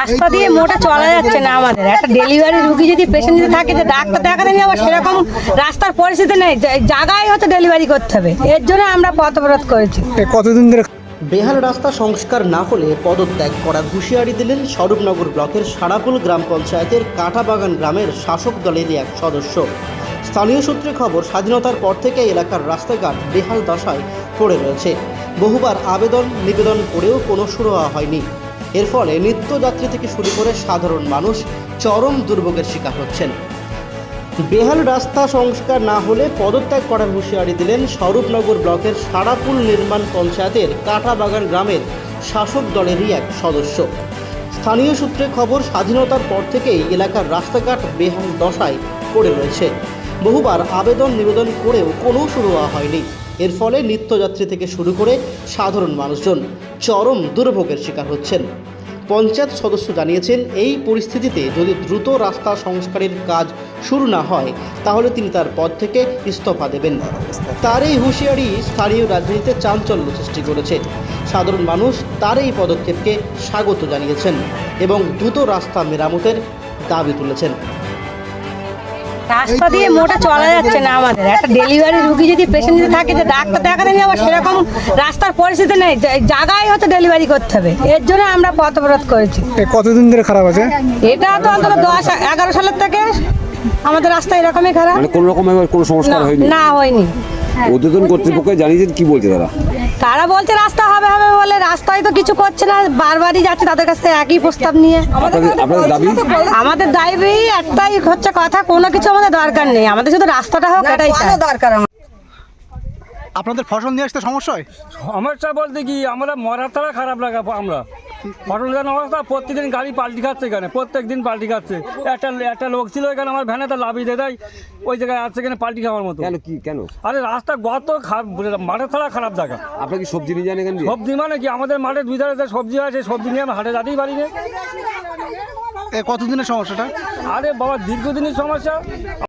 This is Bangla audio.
রাস্তা দিয়ে মোটা চলা যাচ্ছে না আমাদের। একটা ডেলিভারি রুগী যদি পেশেন্ট যদি থাকে যে ডাক্তার দেখাতে নিয়ে আবার সেরকম রাস্তার পরিস্থিতি নেই জায়গায় হয়তো ডেলিভারি করতে হবে। এর জন্য আমরা পথ করেছি। কতদিন ধরে বেহাল রাস্তা সংস্কার না হলে পদত্যাগ করার হুঁশিয়ারি দিলেন স্বরূপনগর ব্লকের সারাপুল গ্রাম পঞ্চায়েতের কাঁটাবাগান গ্রামের শাসক দলেরই এক সদস্য। স্থানীয় সূত্রে খবর স্বাধীনতার পর থেকে এলাকার রাস্তাঘাট বেহাল দশায় পড়ে রয়েছে। বহুবার আবেদন নিবেদন করেও কোনো সুরাহা হয়নি। এর ফলে নিত্যযাত্রী থেকে শুরু করে সাধারণ মানুষ চরম দুর্ভোগের শিকার হচ্ছেন। বেহাল রাস্তা সংস্কার না হলে পদত্যাগ করার হুঁশিয়ারি দিলেন স্বরূপনগর ব্লকের সারাপুল নির্মাণ পঞ্চায়েতের কাঁটাবাগান গ্রামের শাসক দলেরই এক সদস্য। স্থানীয় সূত্রে খবর, স্বাধীনতার পর থেকেই এলাকার রাস্তাঘাট বেহাল দশায় পড়ে রয়েছে। বহুবার আবেদন নিবেদন করেও কোনো সুরোয়া হয়নি। এর ফলে নিত্যযাত্রী থেকে শুরু করে সাধারণ মানুষজন চরম দুর্ভোগের শিকার হচ্ছেন। পঞ্চায়েত সদস্য জানিয়েছেন, এই পরিস্থিতিতে যদি দ্রুত রাস্তা সংস্কারের কাজ শুরু না হয়, তাহলে তিনি তার পদ থেকে ইস্তফা দেবেন। তার এই হুঁশিয়ারি স্থানীয় রাজনীতিতে চাঞ্চল্য সৃষ্টি করেছে। সাধারণ মানুষ তার এই পদক্ষেপকে স্বাগত জানিয়েছেন এবং দ্রুত রাস্তা মেরামতের দাবি তুলেছেন। রাস্তা দিয়ে মোটে চলা যাচ্ছে না আমাদের। একটা ডেলিভারি রুগী যদি পেশেন্ট যদি থাকে যে ডাক্তার দেখাতে নিয়ে আবার সেরকম রাস্তার পরিস্থিতি নেই জায়গায় হচ্ছে ডেলিভারি করতে হবে। এর জন্য আমরা পথ অবরোধ করেছি। কতদিন ধরে খারাপ আছে? এটা তো অন্তত দশ এগারো সালের থেকে আমাদের রাস্তা এরকমই খারাপ। মানে কোনো রকম কোনো সংস্কার হয়নি? না হয়নি। উদ্বোধন কর্তৃপক্ষ জানিয়েছেন কি বলছে তারা? তারা বলছে রাস্তা হবে হবে বলে। রাস্তায় তো কিছু করছে না বারবারই যাচ্ছে তাদের কাছে থেকে একই প্রস্তাব নিয়ে। আমাদের দাবি? একটাই হচ্ছে কথা কোনো কিছু আমাদের দরকার নেই। আমাদের শুধু রাস্তাটা হোক এটাই চাই। আপনাদের ফসল নিয়ে আসতে সমস্যা হয়? সমস্যা বলতে কি আমরা মরার তারা খারাপ লাগা আমরা। ফসল গান অবস্থা প্রতিদিন গাড়ি পাল্টি খাচ্ছে এখানে প্রত্যেক দিন পাল্টি খাচ্ছে। একটা একটা লোক ছিল এখানে আমার ভ্যানে তো লাভি দিয়ে দেয় ওই জায়গায় আছে এখানে পাল্টি খাওয়ার মতো। কেন কি কেন? আরে রাস্তা গত মাঠের ছাড়া খারাপ জায়গা। আপনি কি সবজি নিয়ে যান এখান সবজি মানে কি আমাদের মাঠের দুই ধারে যে সবজি আছে সবজি নিয়ে আমরা হাটে যেতেই পারি না। এ কতদিনের সমস্যাটা? আরে বাবা দীর্ঘদিনের সমস্যা।